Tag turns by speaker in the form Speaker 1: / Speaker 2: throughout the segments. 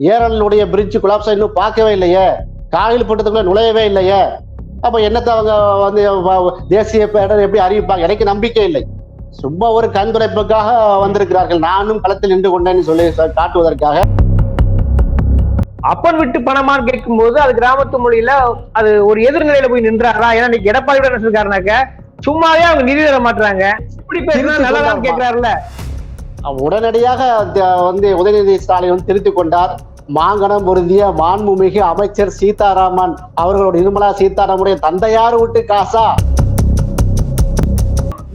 Speaker 1: ஏரலுடைய bridge குலாப்ஸ் இன்னும் பார்க்கவே இல்லையே. காயில் பட்டத்துக்குள்ள நுழையவே இல்லையே. அப்ப என்னத்தை அவங்க வந்து தேசிய பேரிடர் எப்படி அறிவிப்பாங்க? எனக்கு நம்பிக்கை இல்லை. சும்மா ஒரு கண்துடைப்புக்காக வந்திருக்கிறார்கள். நானும் களத்தில் நின்று கொண்டேன்னு சொல்லி காட்டுவதற்காக.
Speaker 2: அப்பன் விட்டு பணமான்னு கேட்கும்போது அது கிராமத்து மொழியில அது ஒரு எதிர்நிலையில போய் நின்றாரா? ஏன்னா இன்னைக்கு எடப்பாடி என்ன சும்மாவே அவங்க நிதி தர மாட்டாங்க இப்படி பேசினா
Speaker 1: கொண்டாருமா.
Speaker 2: கேட்கிறாருல்ல.
Speaker 1: உடனடியாக வந்து உதயநிதி ஸ்டாலின் வந்து திருத்திக் கொண்டார். மாங்கனம் பொருந்திய மாண்புமிகு அமைச்சர் சீதாராமன் அவர்களோட நிர்மலா சீதாராமனுடைய தந்தையார் விட்டு காசா.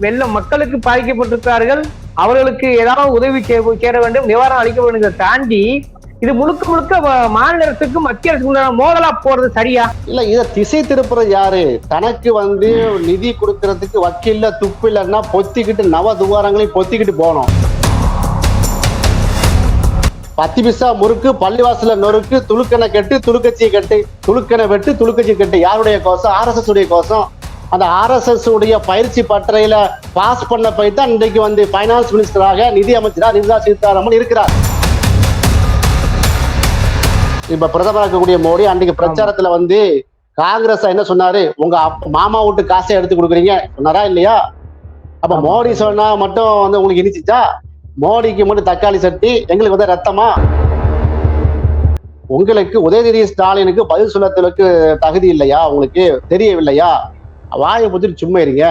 Speaker 2: வெள்ளம் மக்களுக்கு பாதிக்கப்பட்டிருக்கிறார்கள். அவர்களுக்கு ஏதாவது உதவி சேர வேண்டும் நிவாரணம் அளிக்க வேண்டும் தாண்டி இது முழுக்க முழுக்க மாநில அரசுக்கு மத்திய அரசுக்கு மோதலா போறது சரியா?
Speaker 1: இல்ல இத திசை திருப்புறது யாரு? தனக்கு வந்து நிதி கொடுக்கறதுக்கு வக்கீல்ல துப்பு இல்லைன்னா பொத்திக்கிட்டு நவ துவாரங்களையும் பொத்திக்கிட்டு போகணும். பத்து பிசா முறுக்கு பள்ளிவாசல நொறுக்கு துளுக்கனை கெட்டு துளுக்கச்சியை கட்டு துளுக்கனை வெட்டு துளுக்கச்சி கட்டு. யாருடைய கோசம் ஆர்எஸ்எஸ் உடைய கோசம் அந்த ஆர்எஸ்எஸ் உடைய பயிற்சி பட்டறையில பாஸ் பண்ண போய் தான் இன்றைக்கு வந்து பைனான்ஸ் மினிஸ்டராக நிதி அமைச்சராக நிர்மலா சீதாராமன் இருக்கிறார். இப்ப பிரதமராக இருக்கக்கூடிய மோடி அன்றைக்கு பிரச்சாரத்துல வந்து காங்கிரஸ் என்ன சொன்னாரு? உங்க மாமா வீட்டு காசை எடுத்து கொடுக்குறீங்க. சொன்னாரா இல்லையா? அப்ப. மோடி சொன்னா மட்டும் வந்து உங்களுக்கு இனிச்சிச்சா? மோடிக்கு மட்டும் தக்காளி சட்டி எங்களுக்கு வந்து ரத்தமா? உங்களுக்கு உதயநிதி ஸ்டாலினுக்கு பதில் சொல்லத்துக்கு தகுதி இல்லையா? உங்களுக்கு தெரியவில்லையா? வாயை புத்திட்டு சும்மா இருங்க.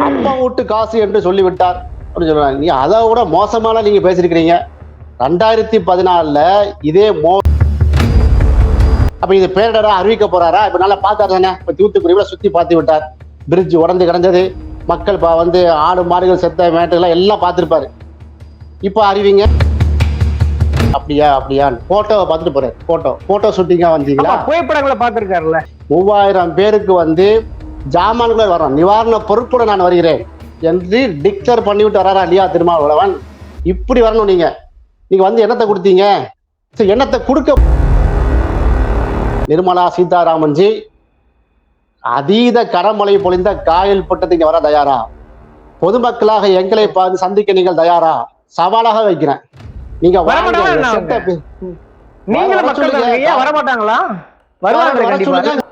Speaker 1: அம்மா வீட்டு காசு என்று சொல்லிவிட்டார். அப்படின்னு சொல்றாங்க. நீங்க அதை விட மோசமான நீங்க பேசிருக்கிறீங்க ரெண்டாயிரத்தி பதினாலுல இதே மோ அப்ப இது பேரிடரா அறிவிக்க போறாரா? இப்ப நல்லா பார்த்தாரு தானே. இப்ப தூத்துக்குடியில சுத்தி பார்த்து விட்டார். பிரிட்ஜ் உடந்து கிடந்தது. மக்கள் வந்து ஆடு மாடுகள் செத்த மேட்டுகள் எல்லாம் பார்த்திருப்பாரு. இப்போ அறிவிங்க. அப்படியா அப்படியா. போட்டோவை பார்த்துட்டு போறாரு போட்டோ போட்டோ ஷூட்டிங்கா வந்தீங்களா?
Speaker 2: புகைப்படங்களை பார்த்திருக்காருல்ல.
Speaker 1: மூவாயிரம் பேருக்கு வந்து ஜாமான்களை வரோம் நிவாரண பொருட்களுடன் நான் வருகிறேன் என்று டிக்ளேர் பண்ணிவிட்டு வராரா இல்லையா திருமாவளவன்? இப்படி வரணும் நீங்க. நீங்க வந்து என்னத்தை கொடுத்தீங்க? என்னத்தை கொடுக்க நிர்மலா சீதாராமன் ஜி அதீத கடமழை பொழிந்த காயல் பட்டத்தை இங்க வர தயாரா? பொதுமக்களாக எங்களை பார்த்து சந்திக்க நீங்கள் தயாரா? சவாலாக வைக்கிறேன். நீங்க
Speaker 2: நீங்களும் மக்கள் வரமாட்டாங்களா வருவாங்க கண்டிப்பா.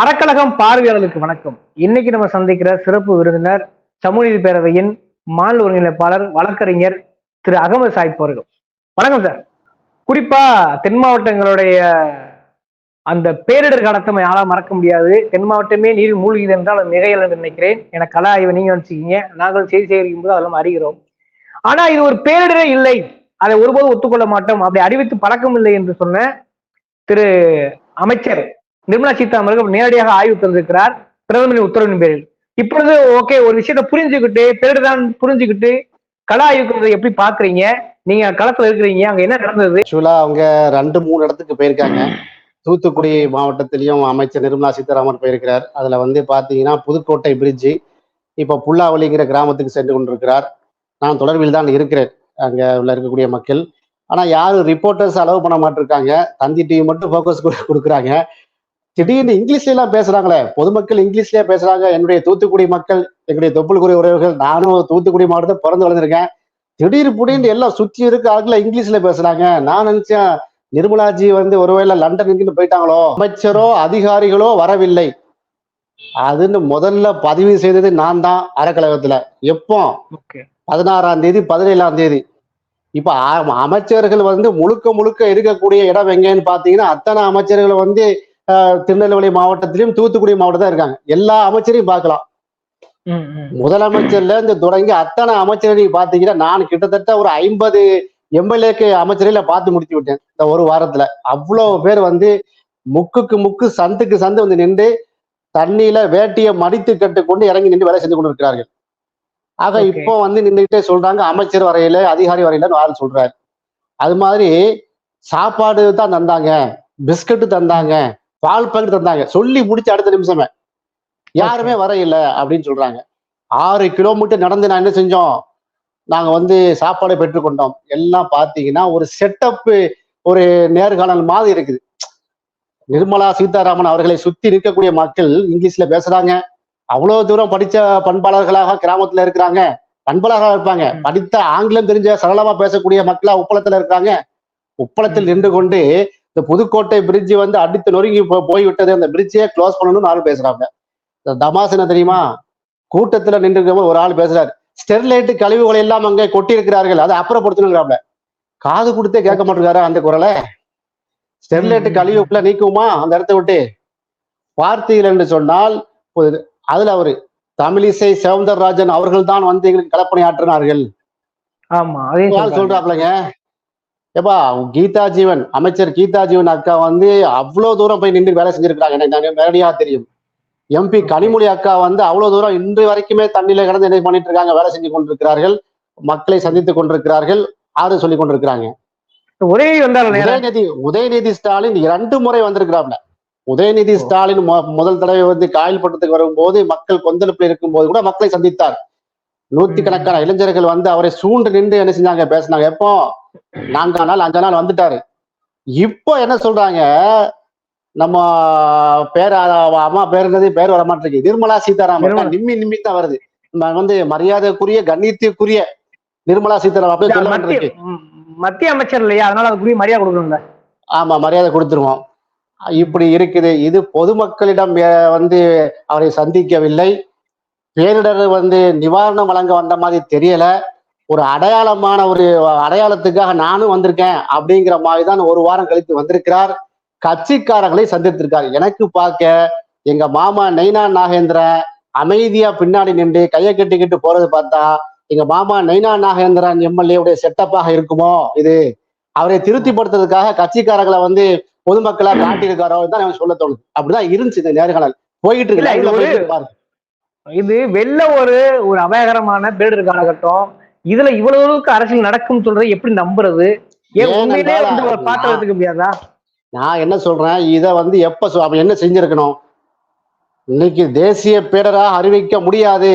Speaker 2: அறக்கழகம் பார்வையாளர்களுக்கு வணக்கம். இன்னைக்கு நம்ம சந்திக்கிற சிறப்பு விருந்தினர் சமூக நீதி பேரவையின் மாநில ஒருங்கிணைப்பாளர் வழக்கறிஞர் திரு அகமது சாஹிப் அவர்கள். வணக்கம் சார். குறிப்பா தென் மாவட்டங்களுடைய அந்த பேரிடர் காலத்தை யாராலும் மறக்க முடியாது. தென் மாவட்டமே நீர் மூழ்கிது என்றால் அது மிகையல் என்று நினைக்கிறேன். என கலா ஆய்வை நீங்க வச்சுக்கீங்க நாங்கள் செய்தி சேகரிக்கும் போது அதெல்லாம் அறிகிறோம். ஆனா இது ஒரு பேரிடரே இல்லை. அதை ஒருபோதும் ஒத்துக்கொள்ள மாட்டோம். அப்படி அறிவித்து பழக்கம் இல்லை என்று சொன்ன திரு அமைச்சர் நிர்மலா சீதாராமன் நேரடியாக ஆய்வு தந்திருக்கிறார். பிரதமரின் உத்தரவின் பேரில். இப்பொழுது ஓகே ஒரு விஷயத்தை புரிஞ்சுக்கிட்டு பேரிடர் புரிஞ்சுக்கிட்டு கலா ஆய்வுக்கிறதை எப்படி பாக்குறீங்க நீங்க களத்துல இருக்கிறீங்க. அங்க என்ன நடந்தது?
Speaker 1: ஆக்சுவலா அவங்க ரெண்டு மூணு இடத்துக்கு போயிருக்காங்க. தூத்துக்குடி மாவட்டத்திலையும் அமைச்சர் நிர்மலா சீதாராமன் போயிருக்கிறார். அதுல வந்து பாத்தீங்கன்னா புதுக்கோட்டை பிரிட்ஜு இப்போ புல்லாவளிங்கிற கிராமத்துக்கு சென்று கொண்டிருக்கிறார். நான் தொடர்பில் தான் இருக்கிறேன். அங்கே உள்ள இருக்கக்கூடிய மக்கள். ஆனால் யாரும் ரிப்போர்ட்டர்ஸ் அலோவ் பண்ண மாட்டிருக்காங்க. தந்தி டிவி மட்டும் ஃபோக்கஸ் கொடுக்குறாங்க. திடீர்னு இங்கிலீஷ்ல எல்லாம் பேசுறாங்களே. பொதுமக்கள் இங்கிலீஷ்லயே பேசுறாங்க. என்னுடைய தூத்துக்குடி மக்கள் எங்களுடைய தொப்புள்குடி உறவுகள் நானும் தூத்துக்குடி மாவட்டத்தை பிறந்து வளர்ந்துருக்கேன். திடீர் புடின்னு எல்லாம் சுற்றி இருக்க ஆட்களை இங்கிலீஷ்ல பேசுறாங்க. நான் நினைச்சேன் நிர்மலாஜி வந்து ஒருவேளை லண்டனுக்கு போயிட்டாங்களோ அமைச்சரோ அதிகாரிகளோ வரவில்லை. அதுன்னு முதல்ல பதிவு செய்தது நான் தான் அறக்கழகத்துல. எப்போ? பதினாறாம் தேதி பதினேழாம் தேதி. இப்ப அமைச்சர்கள் வந்து முழுக்க முழுக்க இருக்கக்கூடிய இடம் எங்கன்னு பாத்தீங்கன்னா அத்தனை அமைச்சர்கள் வந்து திருநெல்வேலி மாவட்டத்திலும் தூத்துக்குடி மாவட்டம் தான் இருக்காங்க. எல்லா அமைச்சரையும் பார்க்கலாம். முதலமைச்சர்ல இருந்து தொடங்கி அத்தனை அமைச்சரையும் பாத்தீங்கன்னா நான் கிட்டத்தட்ட ஒரு ஐம்பது எம்எல்ஏக்கு அமைச்சரையில பார்த்து முடித்து விட்டேன் இந்த ஒரு வாரத்துல. அவ்வளவு பேர் வந்து முக்குக்கு முக்கு சந்துக்கு சந்து வந்து நின்று தண்ணியில வேட்டியை மடித்து கட்டுக்கொண்டு இறங்கி நின்று வேலை செஞ்சு கொண்டு இருக்கிறார்கள் ஆக. இப்போ வந்து நின்றுகிட்டே சொல்றாங்க அமைச்சர் வரையில அதிகாரி வரையில ஆள் சொல்றாரு. அது மாதிரி சாப்பாடு தான் தந்தாங்க பிஸ்கட் தந்தாங்க பால் பாக்கெட் தந்தாங்க சொல்லி முடிச்ச அடுத்த நிமிஷமே. யாருமே வரையில அப்படின்னு சொல்றாங்க. ஆறு கிலோமீட்டர் நடந்து நான் என்ன செஞ்சோம்? நாங்க வந்து சாப்பாடு பெற்றுக்கொண்டோம். எல்லாம் பாத்தீங்கன்னா ஒரு செட்டப் ஒரு நேர்காணல் மாதிரி இருக்குது. நிர்மலா சீதாராமன் அவர்களை சுத்தி இருக்கக்கூடிய மக்கள் இங்கிலீஷ்ல பேசுறாங்க. அவ்வளவு தூரம் படிச்ச பண்பாளர்களாக கிராமத்துல இருக்கிறாங்க. பண்பாளராக இருப்பாங்க. படித்த ஆங்கிலம் தெரிஞ்ச சரளமா பேசக்கூடிய மக்களா உப்பளத்துல இருக்காங்க உப்பளத்தில் நின்று கொண்டு இந்த புதுக்கோட்டை பிரிட்ஜ் வந்து அடித்து நொறுங்கி போய்விட்டது. அந்த பிரிட்ஜையே க்ளோஸ் பண்ணணும்னு ஆள் பேசுறாங்க. இந்த என்ன தெரியுமா? கூட்டத்துல நின்று ஒரு ஆள் பேசுறாரு. ஸ்டெர்லைட் கழிவுகளை எல்லாம் அங்கே கொட்டி இருக்கிறார்கள் அதை அப்புறப்படுத்தணுங்கிறாப்ல. காது கொடுத்தே கேட்க மாட்டேங்கிறாரு அந்த குரலை? ஸ்டெர்லைட்
Speaker 2: ம்.
Speaker 1: கழிவுக்குள்ள நீக்குமா? அந்த இடத்த விட்டு. பார்த்தீர்கள் என்று சொன்னால் அதுல அவரு தமிழிசை சவுந்தரராஜன் அவர்கள் தான் வந்து எங்களுக்கு கலப்பணி ஆற்றினார்கள்.
Speaker 2: ஆமா.
Speaker 1: சொல்றாப்லங்க. ஏப்பா கீதா ஜீவன் அமைச்சர் கீதா ஜீவன் அக்கா வந்து அவ்வளவு தூரம் போய் நின்று வேலை செஞ்சிருக்காங்க எனக்கு நேரடியா தெரியும்? எம்பி கனிமொழி அக்கா வந்து அவ்வளவு தூரம் இன்று வரைக்குமே தண்ணியில கிடந்து என்ன பண்ணிட்டு இருக்காங்க வேலை செஞ்சு கொண்டிருக்கிறார்கள் மக்களை சந்தித்துக் கொண்டிருக்கிறார்கள் ஆறு சொல்லி கொண்டிருக்கிறாங்க.
Speaker 2: உதயநிதி வந்தார் நேரம்.
Speaker 1: உதயநிதி உதயநிதி ஸ்டாலின் இரண்டு முறை வந்திருக்கிறாப்ல. உதயநிதி ஸ்டாலின் முதல் தடவை வந்து காயல்பட்டத்துக்கு வரும்போது மக்கள் கொந்தளிப்பில் இருக்கும்போது கூட மக்களை சந்தித்தார். நூற்றுக்கணக்கான இளைஞர்கள் வந்து அவரை சூண்டு நின்று என்ன செஞ்சாங்க பேசினாங்க. எப்போ? நான்காம் நாள் அஞ்சு நாள் வந்துட்டாரு. இப்போ என்ன சொல்றாங்க? நம்ம பேர் அம்மா பேர் என்னது? பேர் வர மாட்டிருக்கு நிர்மலா சீதாராமன். நிம்மி நிம்மி தான் வருது. வந்து மரியாதைக்குரிய கண்ணியத்திற்குரிய நிர்மலா சீதாராமன் அப்படியே
Speaker 2: மத்திய அமைச்சர் இல்லையா? அதனால அதுக்குரிய மரியாதை கொடுக்கணும்ல.
Speaker 1: ஆமா மரியாதை கொடுத்துருவோம். இப்படி இருக்குது. இது பொதுமக்களிடம் வந்து அவரை சந்திக்கவில்லை. பேரிடர் வந்து நிவாரணம் வழங்க வந்த மாதிரி தெரியல. ஒரு அடையாளமான ஒரு அடையாளத்துக்காக நானும் வந்திருக்கேன் அப்படிங்கிற மாதிரி தான் ஒரு வாரம் கழித்து வந்திருக்கிறார். கட்சிக்காரங்களை சந்தித்திருக்கார். எனக்கு பார்க்க எங்க மாமா நெய்னா நாகேந்திரன் அமைதியா பின்னாடி நின்று கையை கட்டிக்கிட்டு போறது பார்த்தா எங்க மாமா நெய்னா நாகேந்திரன் எம்எல்ஏ உடைய செட்டப்பாக இருக்குமோ? இது அவரை திருப்திப்படுத்துறதுக்காக கட்சிக்காரங்களை வந்து பொதுமக்களா காட்டியிருக்காரோ? தான் எனக்கு சொல்ல தோணுது. அப்படிதான் இருந்துச்சு இந்த நேர்காணல். போயிட்டு இருக்கு.
Speaker 2: இது
Speaker 1: live ல
Speaker 2: ஒரு- ஒரு ஒரு அபாயகரமான பேரிடர் காலகட்டம் இதுல இவ்வளவு அளவுக்கு அரசியல் நடக்கும் சொல்றது எப்படி நம்புறது? ஏன் உண்மையிலே வந்து முடியாதா?
Speaker 1: நான் என்ன சொல்றேன்? இதை வந்து எப்ப அவன் என்ன செஞ்சிருக்கணும்? இன்னைக்கு தேசிய பேரரா அறிவிக்க முடியாது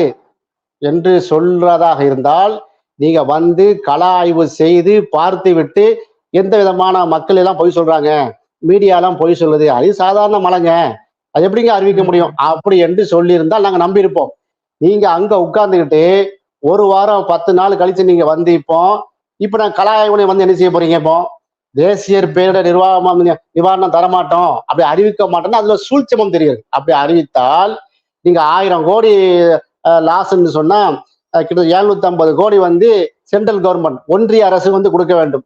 Speaker 1: என்று சொல்றதாக இருந்தால் நீங்க வந்து கள ஆய்வு செய்து பார்த்து விட்டு எந்த விதமான மக்கள் எல்லாம் பொய் சொல்றாங்க? மீடியா எல்லாம் பொய் சொல்லுது. அது சாதாரண மலைங்க. அது எப்படிங்க அறிவிக்க முடியும்? அப்படி என்று சொல்லியிருந்தால் நாங்க நம்பியிருப்போம். நீங்க அங்க உட்கார்ந்துக்கிட்டு ஒரு வாரம் பத்து நாள் கழிச்சு நீங்க வந்து இப்போ இப்ப நான் கள வந்து என்ன செய்ய போறீங்க இப்போ? தேசியர் பேரிடர் நிர்வாகம் நிவாரணம் தரமாட்டோம். அப்படி அறிவிக்க மாட்டோம்னா அதுல சூழ்ச்சமம் தெரியுது. அப்படி அறிவித்தால் நீங்க ஆயிரம் கோடி லாஸ்ன்னு சொன்னா கிட்டத்தட்ட எழுநூத்தி ஐம்பது கோடி வந்து சென்ட்ரல் கவர்மெண்ட் ஒன்றிய அரசு வந்து கொடுக்க வேண்டும்.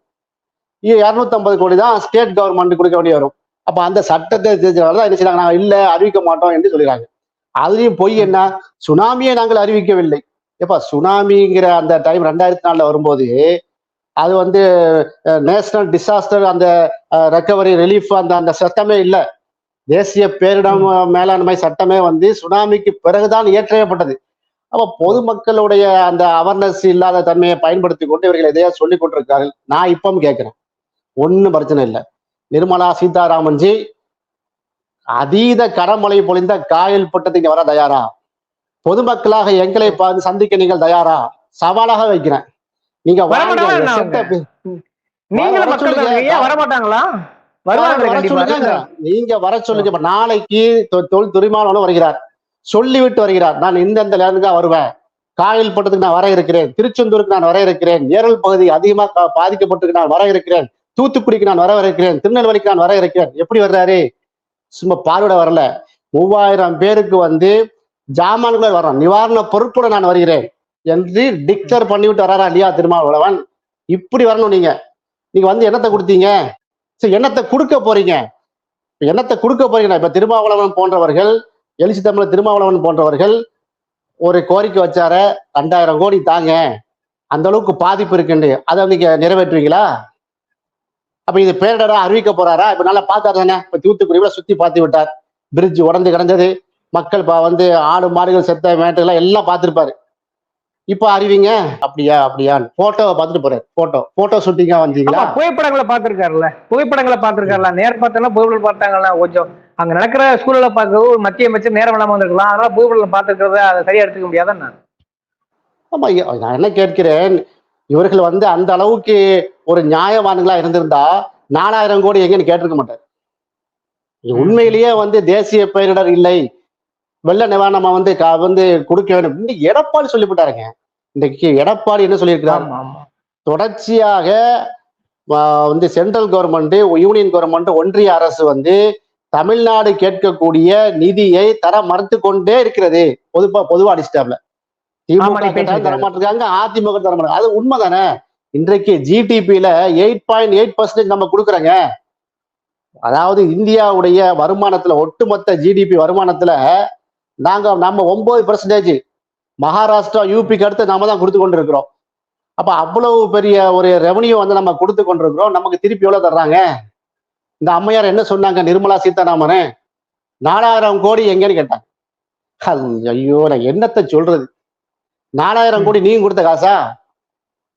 Speaker 1: இரநூத்தி ஐம்பது கோடி தான் ஸ்டேட் கவர்மெண்ட் கொடுக்க வேண்டிய வரும். அப்ப அந்த சட்டத்தை தான் என்ன செய்யறாங்க நாங்க இல்ல அறிவிக்க மாட்டோம் என்று சொல்லிடுறாங்க. அதுலயும் பொய் என்ன? சுனாமியை நாங்கள் அறிவிக்கவில்லை. எப்ப சுனாமிங்கிற அந்த டைம் ரெண்டாயிரத்தி நாலுல வரும்போது அது வந்து நேஷனல் டிசாஸ்டர் அந்த ரெக்கவரி ரிலீஃப் அந்த அந்த சட்டமே இல்லை. தேசிய பேரிடம் மேலாண்மை சட்டமே வந்து சுனாமிக்கு பிறகுதான் இயற்றப்பட்டது. அப்போ பொதுமக்களுடைய அந்த அவேர்னஸ் இல்லாத தன்மையை பயன்படுத்தி கொண்டு இவர்கள் எதையா சொல்லி கொண்டிருக்கார்கள் நான் இப்பவும் கேட்கிறேன். ஒன்றும் பிரச்சனை இல்லை. நிர்மலா சீதாராமன் ஜி அதீத கடமழை பொழிந்த காயல் பட்டது இங்க வர தயாரா? பொதுமக்களாக எங்களை பார்த்து சந்திக்க நீங்கள் தயாரா? சவாலாக வைக்கிறேன். நீங்க
Speaker 2: வரமாட்டாங்களா. தானே.
Speaker 1: நீங்க வர சொல்லுங்க நாளைக்கு தொ- தொல் துரிமானவனும் வருகிறார். சொல்லிவிட்டு வருகிறார். நான் இந்தந்த லேண்டுக்கு வருவேன். காயல் பட்டத்துக்கு நான் வர இருக்கிறேன். திருச்செந்தூருக்கு நான் வர இருக்கிறேன். ஏரல் பகுதி அதிகமா பா- பாதிக்கப்பட்டிருக்கு நான் வர இருக்கிறேன். தூத்துக்குடிக்கு நான் வர இருக்கிறேன். திருநெல்வேலிக்கு நான் வர இருக்கிறேன். எப்படி வர்றாரு? சும்மா பார்வையிட வரல. மூவாயிரம் பேருக்கு வந்து ஜாமான்களை வர்றோம். நிவாரண பொருட்களோட நான் வருகிறேன். என்று டிக்ளேர் பண்ணிவிட்டு வராரா இல்லையா திருமாவளவன்? இப்படி வரணும் நீங்க. நீங்க வந்து என்னத்தை கொடுத்தீங்க? சரி என்னத்தை கொடுக்க போறீங்க? இப்ப என்னத்தை கொடுக்க போறீங்க இப்ப திருமாவளவன் போன்றவர்கள் எழுச்சி தமிழர் திருமாவளவன் போன்றவர்கள் ஒரு கோரிக்கை வச்சார ரெண்டாயிரம் கோடி தாங்க. அந்த அளவுக்கு பாதிப்பு இருக்குண்டு அதை நீங்க நிறைவேற்றுவீங்களா? அப்ப இது பேரிடரா அறிவிக்க போறாரா? இப்ப நல்லா பார்த்தாரு தானே. இப்ப தூத்துக்குடியில சுத்தி பார்த்து விட்டார். பிரிட்ஜ் உடந்து கிடந்தது. மக்கள் வந்து ஆடு மாடுகள் செத்த மேட்டுகள்லாம் எல்லாம் பார்த்துருப்பாரு. இப்ப அறிவிங்க. அப்படியா அப்படியான்னு. போட்டோவை பார்த்துட்டு போறாரு. போட்டோ போட்டோ ஷூட்டிங்கா வந்தீங்களா?
Speaker 2: ஆமா, புகைப்படங்களை பார்த்திருக்காருல்ல. புகைப்படங்களை பார்த்திருக்காருல நேர் பார்த்தா புகைப்படம் பார்த்தாங்கல்ல. கொஞ்சம் அங்க நடக்கிற சூழலை பார்க்கவும் ஒரு மத்திய அமைச்சர் நேரம் இல்லாம வந்திருக்கலாம். அதனால புகைப்படம் பார்த்திருக்கிறத அதை சரியா எடுத்துக்க முடியாதான்
Speaker 1: ஆமா ஐயா, நான் என்ன கேட்கிறேன்? இவர்கள் வந்து அந்த அளவுக்கு ஒரு நியாயவான்களா இருந்திருந்தா நாலாயிரம் கோடி எங்கன்னு கேட்டிருக்க மாட்டார். உண்மையிலேயே வந்து தேசிய பேரிடர் இல்லை. வெள்ள நிவாரணமா வந்து வந்து கொடுக்க வேண்டும். இன்னைக்கு எடப்பாடி சொல்லிவிட்டாருங்க. இன்றைக்கு எடப்பாடி என்ன சொல்லியிருக்கிறார்? தொடர்ச்சியாக வந்து சென்ட்ரல் கவர்மெண்ட் யூனியன் கவர்மெண்ட் ஒன்றிய அரசு வந்து தமிழ்நாடு கேட்கக்கூடிய நிதியை தர மறுத்து கொண்டே இருக்கிறது. பொதுப்பா பொதுவா அடிச்சிட்டாப்ல. திமுக
Speaker 2: நீ
Speaker 1: கேட்டாலும்
Speaker 2: பேசியிருக்காரு.
Speaker 1: தர மாட்டிருக்காங்க அதிமுக தர மாட்டாங்க அது உண்மைதானே? இன்றைக்கு ஜிடிபியில எயிட் பாயிண்ட் எயிட் பர்சன்டேஜ் நம்ம கொடுக்குறோங்க. அதாவது இந்தியாவுடைய வருமானத்துல ஒட்டுமொத்த ஜிடிபி வருமானத்துல நாங்கள் நம்ம ஒன்பது பர்சன்டேஜ் மகாராஷ்டிரா யூபிக்கு அடுத்து நாம தான் கொடுத்து கொண்டிருக்கிறோம். அப்போ அவ்வளவு பெரிய ஒரு ரெவன்யூ வந்து நம்ம கொடுத்து கொண்டிருக்கிறோம். நமக்கு திருப்பி எவ்வளோ தர்றாங்க? இந்த அம்மையார் என்ன சொன்னாங்க? நிர்மலா சீதாராமனே? நாலாயிரம் கோடி எங்கன்னு கேட்டாங்க. ஐயோ நான் என்னத்தை சொல்றது? நாலாயிரம் கோடி நீங்க கொடுத்த காசா?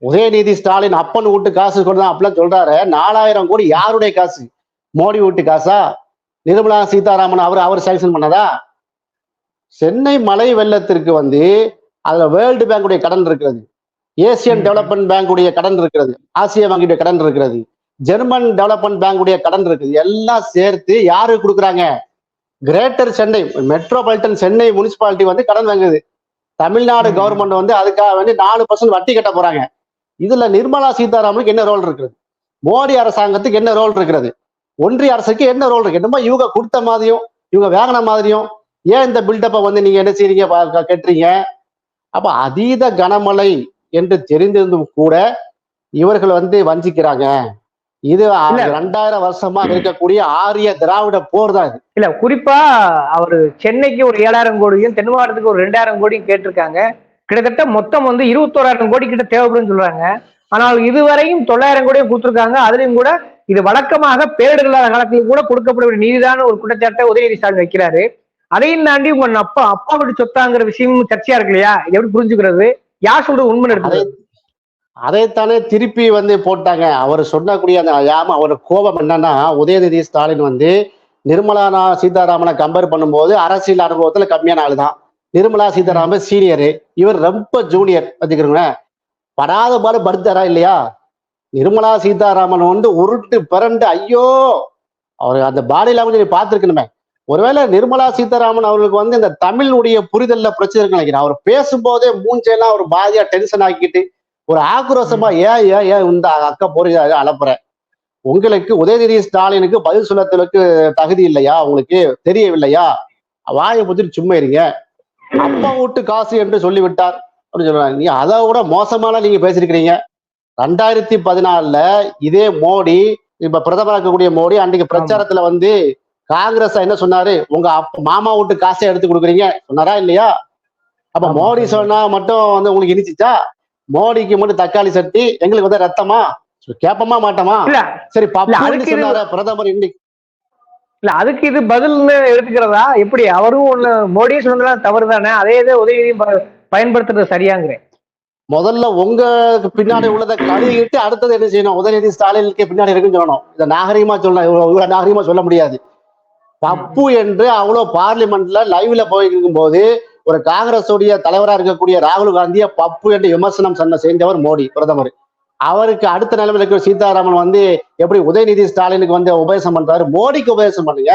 Speaker 1: உதயநிதி ஸ்டாலின் அப்பன் வீட்டு காசு கொடுத்தா அப்படிலாம் சொல்றாரு. நாலாயிரம் கோடி யாருடைய காசு? மோடி வீட்டு காசா? நிர்மலா சீதாராமன் அவர் அவர் சாங்ஷன் பண்ணதா? சென்னை மழை வெள்ளத்திற்கு வந்து அதுல வேர்ல்டு பேங்குடைய கடன் இருக்கிறது. ஏசியன். டெவலப்மெண்ட் பேங்குடைய கடன் இருக்கிறது. ஆசிய வங்கியுடைய கடன் இருக்கிறது. ஜெர்மன் டெவலப்மெண்ட் பேங்குடைய கடன் இருக்குது. எல்லாம் சேர்த்து யாரு கொடுக்குறாங்க? Greater Chennai metropolitan Chennai municipality வந்து கடன் வாங்குது. தமிழ்நாடு. கவர்மெண்ட் வந்து அதுக்காக வேண்டி நாலு பர்சன்ட் வட்டி கட்ட போறாங்க. இதுல நிர்மலா சீதாராமனுக்கு என்ன ரோல் இருக்குது? மோடி அரசாங்கத்துக்கு என்ன ரோல் இருக்கிறது ஒன்றிய அரசுக்கு என்ன ரோல் இருக்கு என்னமோ இவங்க கொடுத்த மாதிரியும் இவங்க வாங்கின மாதிரியும் ஏன் இந்த பில்டப்பை வந்து நீங்க என்ன செய்றீங்க? கட்டுறீங்க? அப்ப அதீத கனமழை என்று தெரிந்திருந்தும் கூட இவர்கள் வந்து வஞ்சிக்கிறாங்க. இது. ரெண்டாயிரம் வருஷமா இருக்கக்கூடிய ஆரிய திராவிட போர் தான் இது.
Speaker 2: இல்ல குறிப்பா அவரு சென்னைக்கு ஒரு ஏழாயிரம் கோடியும் தென் மாவட்டத்துக்கு ஒரு ரெண்டாயிரம் கோடியும் கேட்டிருக்காங்க. கிட்டத்தட்ட மொத்தம் வந்து இருபத்தோராயிரம் கோடி கிட்ட தேவைப்படும்னு சொல்றாங்க. ஆனால் இதுவரையும் தொள்ளாயிரம் கோடியும் கொடுத்திருக்காங்க. அதுலயும் கூட இது வழக்கமாக பேரிடர் இல்லாத காலத்தில் கூட கொடுக்கப்பட வேண்டிய நீதிதான ஒரு குற்றச்சாட்டை உதயநிதி ஸ்டாலின் வைக்கிறாரு. அதையும் தாண்டி உங்க அப்பா அப்பா வீட்டு சொத்தாங்கிற விஷயமும் சர்ச்சையா இருக்கு இல்லையா? எப்படி புரிஞ்சுக்கிறது? யார் சொல்றது உண்மை
Speaker 1: அதை
Speaker 2: எடுத்து
Speaker 1: அதைத்தானே திருப்பி வந்து போட்டாங்க. அவர் சொன்னக்கூடிய அந்த யாம அவர் கோபம் என்னன்னா உதயநிதி ஸ்டாலின் வந்து நிர்மலா சீதாராமனை கம்பேர் பண்ணும்போது அரசியல் அனுபவத்துல கம்மியான ஆளு தான் நிர்மலா சீதாராமன் சீனியரு இவர் ரொம்ப ஜூனியர் வச்சுக்கிறோங்களேன் படாத பாடு படுத்தாரா இல்லையா? நிர்மலா சீதாராமன் வந்து உருட்டு பிறண்டு ஐயோ! அவர் அந்த பாடி லாங்குவேஜ் பார்த்துருக்கணுமே. ஒருவேளை நிர்மலா சீதாராமன் அவர்களுக்கு வந்து இந்த தமிழுடைய புரிதல்ல பிரச்சனை இருக்கு நினைக்கிறேன். அவர் பேசும்போதே மூஞ்செல்லாம் ஒரு பாதியா டென்ஷன் ஆக்கிட்டு ஒரு ஆக்ரோஷமா ஏன் ஏன் ஏன் இந்த அக்கா போறீங்க? அலப்புற உங்களுக்கு உதயநிதி ஸ்டாலினுக்கு பதில் சொல்லத்துக்கு தகுதி இல்லையா? உங்களுக்கு தெரியவில்லையா? வாயை புத்திட்டு சும்மா இருங்க. அம்மா வீட்டு காசு என்று சொல்லிவிட்டார். அப்படின்னு சொல்றாங்க. நீ அதை விட மோசமான நீங்க பேசிருக்கிறீங்க ரெண்டாயிரத்தி பதினாலுல இதே மோடி இப்ப பிரதமரா இருக்கக்கூடிய மோடி அன்றைக்கு பிரச்சாரத்துல வந்து காங்கிரஸ் என்ன சொன்னாரு? உங்க மாமா வீட்டு காசை எடுத்து கொடுக்குறீங்க. சொன்னாரா இல்லையா? அப்ப. மோடி சொன்னா மட்டும் வந்து உங்களுக்கு இனிச்சிச்சா மோடிக்கு மட்டும் தக்காளி சட்டி எங்களுக்கு வந்து ரத்தமா? கேப்பமா மாட்டோமா?
Speaker 2: இல்ல.
Speaker 1: சரி சொன்னாரு பிரதமர் இன்னைக்கு?
Speaker 2: இல்ல அதுக்கு இது பதில்னு எடுத்துக்கிறதா? எப்படி? அவரும் ஒண்ணு மோடியே சொன்னதெல்லாம் தவறு தானே அதே இதே உதயநிதியும் ப- பயன்படுத்துறது சரியாங்கிறேன்.
Speaker 1: முதல்ல உங்களுக்கு பின்னாடி உள்ளதை கழுவிட்டு அடுத்தது என்ன செய்யணும்? உதயநிதி ஸ்டாலினுக்கு பின்னாடி இருக்குன்னு சொல்லணும். இதை நாகரிகமா சொல்லணும் இவ்வளவு நாகரிகமா சொல்ல முடியாது. பப்பு என்று அவ்வளோ பார்லிமெண்ட்ல லைவ்ல போயிருக்கும் போது ஒரு காங்கிரஸ் உடைய இருக்கக்கூடிய ராகுல் காந்தியை பப்பு என்று விமர்சனம் சொன்ன செய்தவர் மோடி பிரதமர். அவருக்கு அடுத்த நிலைமையில இருக்கிற சீதாராமன் வந்து எப்படி உதயநிதி ஸ்டாலினுக்கு வந்து உபதேசம் பண்றாரு? மோடிக்கு உபதேசம் பண்ணுங்க.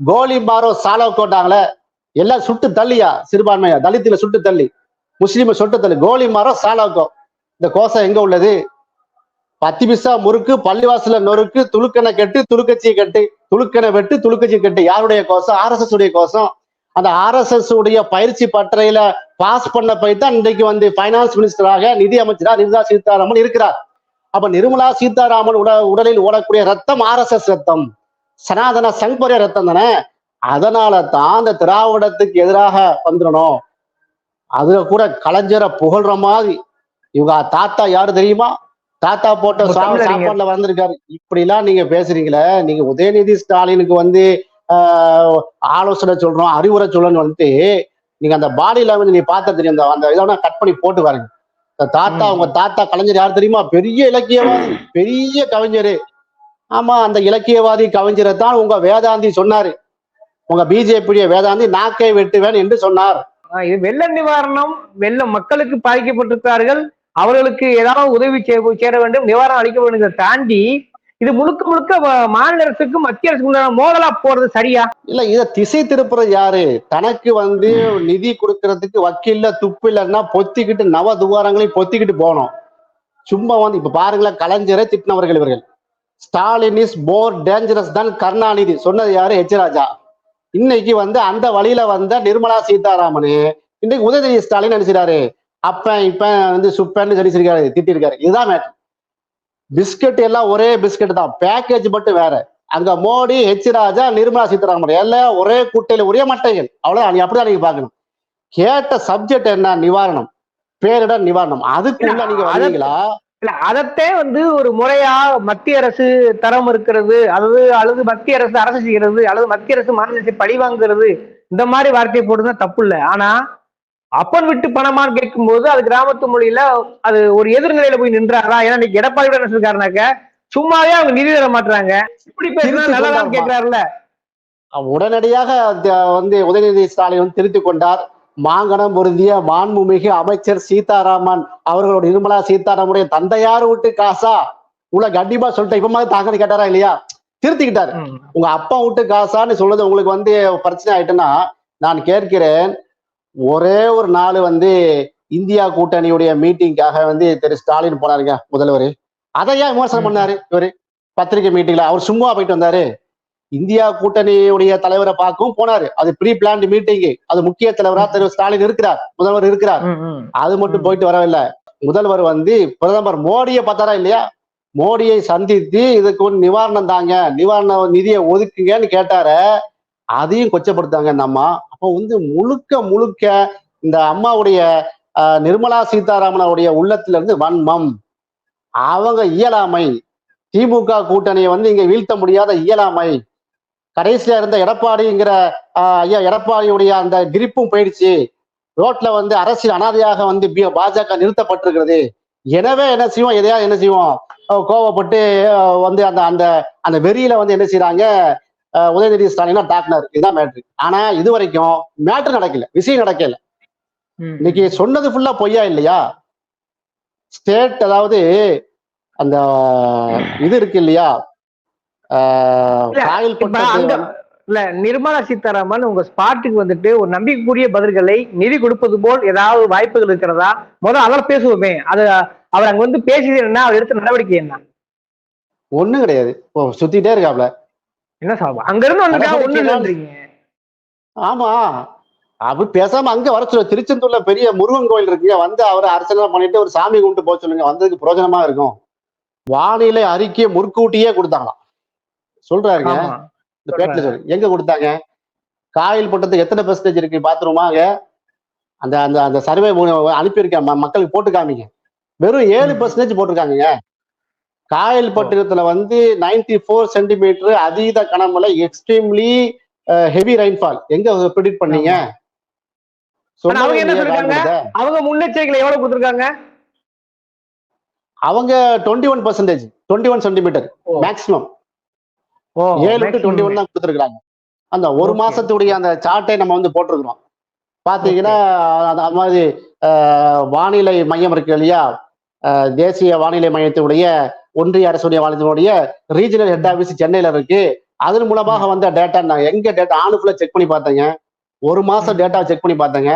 Speaker 1: கோலி மாரோ சாலோ கோட்டாங்களே எல்லாம் சுட்டு தள்ளியா? சிறுபான்மையா? தலித்துல சுட்டு தள்ளி. முஸ்லீமை சுட்டு தள்ளி. கோலி மாரோ சாலோக்கோ இந்த கோசம் எங்க உள்ளது? பத்தி பிசா முறுக்கு பள்ளிவாசல நொறுக்கு துளுக்கனை கட்டு துளுக்கச்சியை கட்டு துளுக்கனை வெட்டு துளுக்கச்சி கட்டு. யாருடைய கோசம் ஆர்எஸ்எஸ் உடைய கோசம் அந்த ஆர்எஸ்எஸ் உடைய பயிற்சி பட்டறையில பாஸ் பண்ண போய் தான் இன்றைக்கு வந்து பைனான்ஸ் மினிஸ்டராக நிதி அமைச்சரா நிர்மலா சீதாராமன் இருக்கிறார். அப்ப நிர்மலா சீதாராமன் உட உடலில் ஓடக்கூடிய ரத்தம் ஆர்எஸ்எஸ் ரத்தம். சனாதன சங்கரிய ரத்தம் தானே? அதனால தான் அந்த திராவிடத்துக்கு எதிராக வந்துடணும். அதுல கூட கலைஞரை புகழ்ற மாதிரி. இவங்க தாத்தா யாரு தெரியுமா? தாத்தா போட்ட. சாப்பாடுல வந்திருக்காரு. இப்படி எல்லாம் நீங்க பேசுறீங்களே நீங்க உதயநிதி ஸ்டாலினுக்கு வந்து ஆலோசனை சொல்றோம் அறிவுரை சொல்லணும்னு வந்துட்டு நீங்க அந்த பாடி லாங்குவேஜ் நீ பார்த்தா தெரியும் அந்த அந்த இதோட கட் பண்ணி போட்டு பாருங்க. தாத்தா. உங்க தாத்தா கலைஞர் யார் தெரியுமா? பெரிய இலக்கியவாதி பெரிய கவிஞர். ஆமா அந்த இலக்கியவாதி கவிஞரை தான் உங்க வேதாந்தி சொன்னாரு. உங்க பிஜேபி வேதாந்தி நாக்கை வெட்டுவேன் என்று சொன்னார்.
Speaker 2: வெள்ள நிவாரணம் வெள்ள மக்களுக்கு பாதிக்கப்பட்டிருக்கிறார்கள். அவர்களுக்கு ஏதாவது உதவி சேர வேண்டும் நிவாரணம் அளிக்க வேண்டும் தாண்டி இது முழுக்க முழுக்க மாநில அரசுக்கும் மத்திய அரசுக்கும் மோதலா போறது சரியா?
Speaker 1: இல்ல இத திசை திருப்புறது யாரு? தனக்கு வந்து நிதி கொடுக்கறதுக்கு வக்கீல்ல துப்பு இல்லைன்னா பொத்திக்கிட்டு நவ துவாரங்களையும் பொத்திக்கிட்டு போகணும். சும்மா வந்து இப்ப பாருங்களேன் கலைஞரை திட்டினவர்கள் இவர்கள். ஸ்டாலின் இஸ் மோர் டேஞ்சரஸ் தான் கருணாநிதி. சொன்னது யாரு? எச். ராஜா. இன்னைக்கு வந்து அந்த வழியில வந்த நிர்மலா சீதாராமன் இன்னைக்கு உதயநிதி ஸ்டாலின் நினைச்சிட்டாரு அப்ப இப்ப வந்து சுப்பன்னு சொல்லிச்சிருக்காரு திட்டிருக்காரு இதுதான் மேட்டர் பிஸ்கட் எல்லாம் ஒரே பிஸ்கட் தான். பேக்கேஜ் மட்டும் வேற. அங்க மோடி ஹெச் ராஜா நிர்மலா சீதாராமன் எல்லாம் ஒரே குட்டையில ஒரே மட்டைகள். அவ்வளவுதான். நீ அப்படிதான் நீங்க பாக்கணும் கேட்ட சப்ஜெக்ட் என்ன? நிவாரணம். பேரிடர் நிவாரணம். அதுக்குள்ள நீங்க வந்தீங்களா?
Speaker 2: இல்ல அதத்தே வந்து ஒரு முறையா மத்திய அரசு தரம் இருக்கிறது அதாவது அல்லது மத்திய அரசு அரசு செய்கிறது அல்லது மத்திய அரசு மாநில அரசை பழி வாங்குறது இந்த மாதிரி வார்த்தையை போட்டுதான் தப்பு இல்லை. ஆனா அப்பன் விட்டு பணமான்னு கேட்கும்போது அது கிராமத்து மொழியில அது ஒரு எதிர்நிலையில போய் நின்றாரா? ஏன்னா இன்னைக்கு எடப்பாடி கூட என்ன சொல்லிருக்காருனாக்க சும்மாவே அவங்க நிதி தர மாட்டாங்க இப்படி பேசினா. கேட்கிறாருல்ல.
Speaker 1: உடனடியாக வந்து உதயநிதி ஸ்டாலின் வந்து திருத்திக் கொண்டார். மாங்கனம் பொருந்திய மாண்புமிகு அமைச்சர் சீதாராமன் அவர்களோட நிர்மலா சீதாராமனுடைய தந்தையார் விட்டு காசா? உள்ள கண்டிப்பா சொல்லிட்டேன். இப்ப மாதிரி தாங்கன்னு கேட்டாரா இல்லையா? திருத்திக்கிட்டாரு. உங்க அப்பா விட்டு காசான்னு சொல்றது உங்களுக்கு வந்து பிரச்சனை ஆயிட்டுன்னா நான் கேட்கிறேன். ஒரே ஒரு நாள் வந்து இந்தியா கூட்டணியுடைய மீட்டிங்காக வந்து திரு ஸ்டாலின் போனாருங்க முதல்வர். அதை ஏன் விமர்சனம். பண்ணாரு இவரு? பத்திரிகை மீட்டிங்ல. அவர் சும்மா போயிட்டு வந்தாரு. இந்தியா கூட்டணியுடைய தலைவரை பார்க்கவும் போனாரு. அது ப்ரீ பிளான்ட் மீட்டிங் அது முக்கிய தலைவரா திரு ஸ்டாலின் இருக்கிறார். முதல்வர் இருக்கிறார். அது மட்டும். போயிட்டு வரவில்லை. முதல்வர் வந்து பிரதமர் மோடியை பார்த்தாரா இல்லையா? மோடியை சந்தித்து இதுக்கு ஒரு நிவாரணம் தாங்க. நிவாரண நிதியை ஒதுக்குங்கன்னு கேட்டாரு. அதையும் கொச்சப்படுத்தாங்க இந்த அம்மா. அப்போ வந்து முழுக்க முழுக்க இந்த அம்மாவுடைய நிர்மலா சீதாராமனுடைய உள்ளத்துல இருந்து வன்மம். அவங்க இயலாமை. திமுக கூட்டணியை வந்து இங்க வீழ்த்த முடியாத இயலாமை. கடைசியா இருந்த எடப்பாடிங்கிற ஐயா எடப்பாடியுடைய அந்த கிரிப்பும் போயிடுச்சு. ரோட்ல வந்து அரசியல் அனாதையாக வந்து பாஜக நிறுத்தப்பட்டிருக்கிறது. எனவே என்ன செய்வோம்? எதையாவது என்ன செய்வோம்? கோவப்பட்டு வந்து அந்த அந்த அந்த வெறியில வந்து என்ன செய்யறாங்க உதயநிதி ஸ்டாலினா டாக்னர் இதுதான் மேட்ரு ஆனா இது வரைக்கும் மேட்ரு நடக்கல. விஷயம் நடக்கல. இன்னைக்கு சொன்னது ஃபுல்லா பொய்யா இல்லையா? ஸ்டேட் அதாவது அந்த இது இருக்கு இல்லையா? ஆஹ்
Speaker 2: இல்ல, நிர்மலா சீதாராமன் உங்க ஸ்பாட்டுக்கு வந்துட்டு ஒரு நம்பிக்கைக்குரிய பதில்களை நிதி கொடுப்பது போல் ஏதாவது வாய்ப்புகள் இருக்கிறதா? முதல்ல அதெல்லாம் பேசுவோமே. அது அவர் அங்க வந்து பேசியது என்ன? அவர் எடுத்த நடவடிக்கை என்ன?
Speaker 1: ஒண்ணும் கிடையாது. சுத்திட்டே இருக்காப்ல.
Speaker 2: என்ன சாபம் அங்க இருந்து வந்துட்டா ஒண்ணு இல்லைன்றீங்க?
Speaker 1: ஆமா. அப்படி பேசாம அங்க வர சொல்ல. திருச்செந்தூர்ல பெரிய முருகன் கோயில் இருக்குங்க வந்து அவர் அர்ச்சனை பண்ணிட்டு ஒரு சாமி கும்பிட்டு போக சொல்லுங்க. வந்ததுக்கு பிரயோஜனமா இருக்கும். வானிலை அறிக்கையை முற்கூட்டியே கொடுத்தாங்களாம். சொல்றாருங்க. இந்த பேட்டில் சொல்லு. எங்க கொடுத்தாங்க? காயில் பட்டத்துக்கு எத்தனை பெர்சன்டேஜ் இருக்கு பாத்ரூமா அங்க? அந்த அந்த அந்த சர்வே அனுப்பியிருக்கேன். மக்களுக்கு போட்டு காமிங்க. வெறும் ஏழு. பெர்சன்டேஜ் போட்டிருக்காங்க காயல் பட்டினத்துல வந்து 94 ஃபோர் சென்டிமீட்டர் அதீத கனமழை எக்ஸ்ட்ரீம்லி ஹெவி ரெயின்ஃபால் எங்க ப்ரிடிக்ட் பண்ணீங்க?
Speaker 2: அவங்க என்ன சொல்லிருக்காங்க? அவங்க முன்னெச்சரிக்கைகளை எவ்வளவு கொடுத்துருக்காங்க?
Speaker 1: அவங்க twenty one percentage twenty one centimetre. Maximum ஏழு டு. டுவெண்ட்டி ஒன் தான் கொடுத்துருக்காங்க அந்த ஒரு. மாசத்துடைய அந்த சார்ட்டை நம்ம வந்து போட்டிருக்கிறோம். பாத்தீங்கன்னா அந்த மாதிரி வானிலை மையம் இருக்கு இல்லையா? தேசிய வானிலை மையத்தினுடைய ஒன்றிய அரசுடைய வானிலையினுடைய ரீஜனல் ஹெட் ஆஃபீஸ் சென்னையில இருக்கு. அதன் மூலமாக வந்த டேட்டா நான் எங்க டேட்டா ஆணுக்குள்ள செக் பண்ணி பார்த்தேங்க. ஒரு மாசம் டேட்டா செக் பண்ணி பார்த்தேங்க.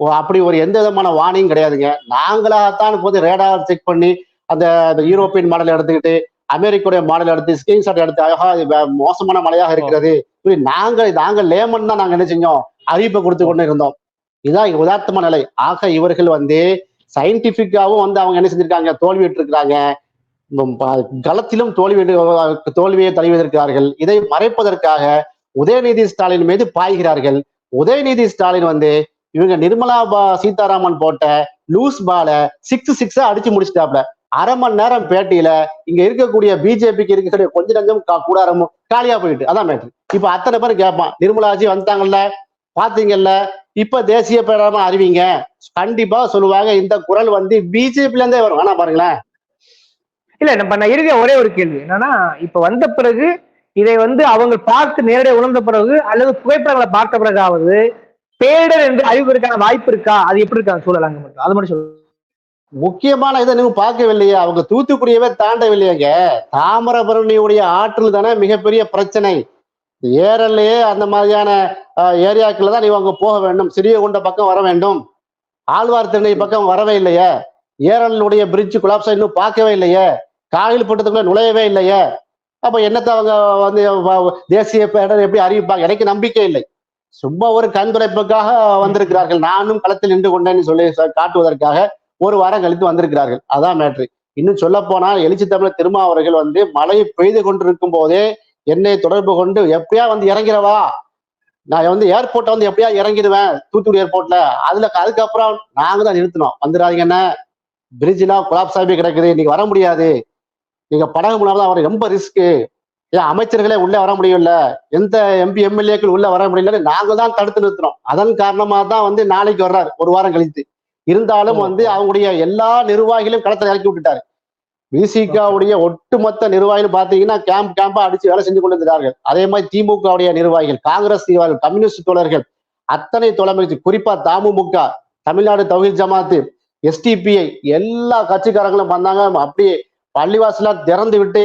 Speaker 1: ஓ அப்படி ஒரு எந்த விதமான வார்னிங் கிடையாதுங்க. நாங்களாகத்தான் போது ரேடார் செக் பண்ணி அந்த யூரோப்பியன் மாடல் எடுத்துக்கிட்டு அமெரிக்காவுடைய மாடல் எடுத்து ஸ்கிரீன்ஷாட் எடுத்து அழகா இது மோசமான மழையாக இருக்கிறது. இப்படி நாங்கள் நாங்கள் லேமன் தான் நாங்க என்ன செஞ்சோம்? அறிவிப்பை கொடுத்து கொண்டு இருந்தோம். இதான் உதார்த்தமான நிலை. ஆக இவர்கள் வந்து சயின்டிபிக்காவும் வந்து அவங்க என்ன செஞ்சிருக்காங்க? தோல்வியிட்டு இருக்கிறாங்க களத்திலும் தோல்வி தோல்வியை தழுவியிருக்கிறார்கள். இதை மறைப்பதற்காக உதயநிதி ஸ்டாலின் மீது பாய்கிறார்கள். உதயநிதி ஸ்டாலின் வந்து இவங்க நிர்மலா பா- சீதாராமன் போட்ட லூஸ் பால சிக்ஸ் சிக்ஸா அடிச்சு முடிச்சிட்டாப்ல. அரை மணி நேரம் பேட்டியில இங்க இருக்கக்கூடிய பிஜேபிக்கு இருக்கக்கூடிய கொஞ்ச நஞ்சம் கா- கூடாரமும் காலியா போயிட்டு. அதான் மேட்ரு இப்ப அத்தனை பேர் கேட்பான் நிர்மலாஜி வந்துட்டாங்கல்ல? பாத்தீங்கல்ல? இப்ப தேசிய பேரமா அறிவிங்க. கண்டிப்பா சொல்லுவாங்க இந்த குரல் வந்து பிஜேபில இருந்தே வரும். ஆனா பாருங்களேன்.
Speaker 2: இல்ல நம்ம நான் இறுதியா ஒரே ஒரு கேள்வி. என்னன்னா இப்ப வந்த பிறகு இதை வந்து அவங்க பார்த்து நேரடியாக உணர்ந்த பிறகு அல்லது புகைப்படங்களை பார்த்த பிறகாவது பேரிடர் என்று அறிவிப்பதற்கான வாய்ப்பு இருக்கா? அது எப்படி இருக்கா? சூழல் அங்க மட்டும். அது மட்டும் சொல்லு.
Speaker 1: முக்கியமான இதை நீங்க பார்க்கவில்லையே. அவங்க தூத்துக்குடியவே தாண்டவில்லையேங்க. தாமிரபரணியுடைய ஆற்றல் தானே மிகப்பெரிய பிரச்சனை. ஏரல்லையே அந்த மாதிரியான ஏரியாக்கள் தான் நீ அங்க போக வேண்டும். சிறிய கொண்ட பக்கம் வர வேண்டும். ஆழ்வார் திருநை பக்கம் வரவே இல்லையே. ஏரலினுடைய பிரிட்ஜ் குலாப்ஸ் இன்னும் பார்க்கவே இல்லையே. காயில் பட்டத்துக்குள்ள நுழையவே இல்லையே. அப்ப என்னத்தை அவங்க வந்து தேசிய பேரர் எப்படி அறிவிப்பாங்க? எனக்கு நம்பிக்கை இல்லை. சும்மா ஒரு கண்துடைப்புக்காக வந்திருக்கிறார்கள். நானும் களத்தில் நின்று கொண்டேன்னு சொல்லி காட்டுவதற்காக ஒரு வாரம் கழித்து வந்திருக்கிறார்கள். அதான் மேட்ரு இன்னும் சொல்ல போனால் எழுச்சி தமிழர் திருமாவர்கள் வந்து மழை பெய்து கொண்டிருக்கும் போதே என்னை தொடர்பு கொண்டு எப்படியா வந்து இறங்கிறவா நான் வந்து ஏர்போர்ட்டை வந்து எப்படியா இறங்கிடுவேன்? தூத்துக்குடி ஏர்போர்ட்ல அதுல அதுக்கப்புறம் நாங்க தான் நிறுத்தினோம் வந்துடாதீங்கன்னு பிரிட்ஜ்லாம் கொலாப்ஸ் ஆகி கிடக்குது. நீங்க வர முடியாது. நீங்க படகு மூலமா தான் வர ரொம்ப ரிஸ்க்கு ஏன் அமைச்சர்களே உள்ள வர முடியல எந்த எம்பி எம்எல்ஏக்கள் உள்ள வர முடியல நாங்க தான் தடுத்து நிறுத்தினோம் அதன் காரணமா தான் வந்து நாளைக்கு வர்றாரு. ஒரு வாரம் கழித்து. இருந்தாலும் வந்து அவங்களுடைய எல்லா நிர்வாகிகளும் களத்தில் இறக்கி விட்டுட்டாரு. விசிகாவுடைய ஒட்டுமொத்த நிர்வாகிகள் பாத்தீங்கன்னா கேம்ப் கேம்பா அடிச்சு வேலை செஞ்சு கொண்டு இருக்கிறார்கள் அதே மாதிரி திமுகவுடைய நிர்வாகிகள் காங்கிரஸ் நிர்வாகிகள் கம்யூனிஸ்ட் தோழர்கள் அத்தனை தோழமைச்சு குறிப்பா தமுமுக தமிழ்நாடு தௌஹித் ஜமாத்து எஸ்டிபிஐ எல்லா கட்சிக்காரங்களும் வந்தாங்க. அப்படியே பள்ளிவாசலா திறந்து விட்டு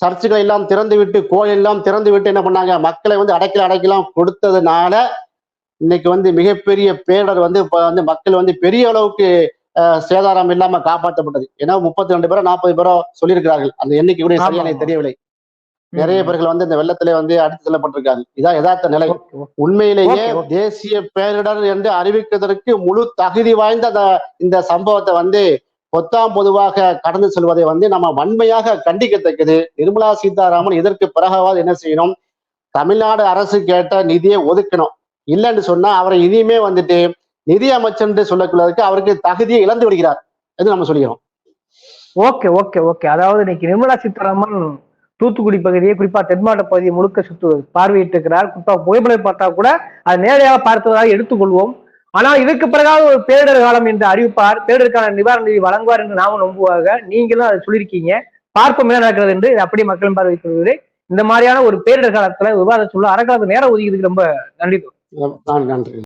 Speaker 1: சர்ச்சுகளை எல்லாம் திறந்து விட்டு கோயில் எல்லாம் திறந்து விட்டு என்ன பண்ணாங்க? மக்களை வந்து அடைக்கல அடைக்கலாம் கொடுத்ததுனால இன்னைக்கு வந்து மிகப்பெரிய பேரிடர் வந்து இப்ப வந்து மக்கள் வந்து பெரிய அளவுக்கு சேதாரம் இல்லாம காப்பாற்றப்பட்டது. ஏன்னா முப்பத்தி ரெண்டு பேரோ நாற்பது பேரோ சொல்லியிருக்கிறார்கள். அந்த எண்ணிக்கை கூட
Speaker 2: ஆமா,
Speaker 1: சரியா எனக்கு
Speaker 2: ஆமா.
Speaker 1: தெரியவில்லை. நிறைய பேர்கள் வந்து இந்த வெள்ளத்திலே வந்து அடித்து செல்லப்பட்டிருக்காங்க. இதான் யதார்த்த நிலை. உண்மையிலேயே. தேசிய பேரிடர் என்று அறிவிக்கிறதற்கு முழு தகுதி வாய்ந்த அந்த- இந்த சம்பவத்தை வந்து பொத்தாம் பொதுவாக கடந்து செல்வதை வந்து நம்ம வன்மையாக கண்டிக்கத்தக்கது. நிர்மலா சீதாராமன் இதற்கு பிறகாவது என்ன செய்யணும்? தமிழ்நாடு அரசு கேட்ட நிதியை ஒதுக்கணும். இல்லைன்னு சொன்னா அவரை இனிமே வந்துட்டு நிதி அமைச்சர் சொல்லக்கூடாதுக்கு அவருக்கு தகுதியை இழந்து விடுகிறார். என்று நம்ம சொல்லிக்கிறோம்
Speaker 2: ஓகே ஓகே ஓகே. அதாவது இன்னைக்கு நிர்மலா சீதாராமன் தூத்துக்குடி பகுதியை குறிப்பா தென்மாவட்ட பகுதியை முழுக்க சுற்று பார்வையிட்டு இருக்கிறார் குறிப்பா புகைப்படம் பார்த்தா கூட அது நேரடியாக பார்த்ததாக எடுத்துக்கொள்வோம். ஆனால் இதற்கு பிறகாவது ஒரு பேரிடர் காலம் என்று அறிவிப்பார். பேரிடருக்கான நிவாரண நிதி வழங்குவார் என்று நாமும் நம்புவாங்க. நீங்களும் அதை சொல்லியிருக்கீங்க. பார்ப்போம் என்ன நடக்கிறது என்று. இதை அப்படியே மக்களின் பார்வைக்கு இந்த மாதிரியான ஒரு பேரிடர் காலத்துல விவாதம் சொல்ல அரங்காலத்து நேரம் ஒதுக்கிறதுக்கு ரொம்ப நன்றி
Speaker 1: நன்றி.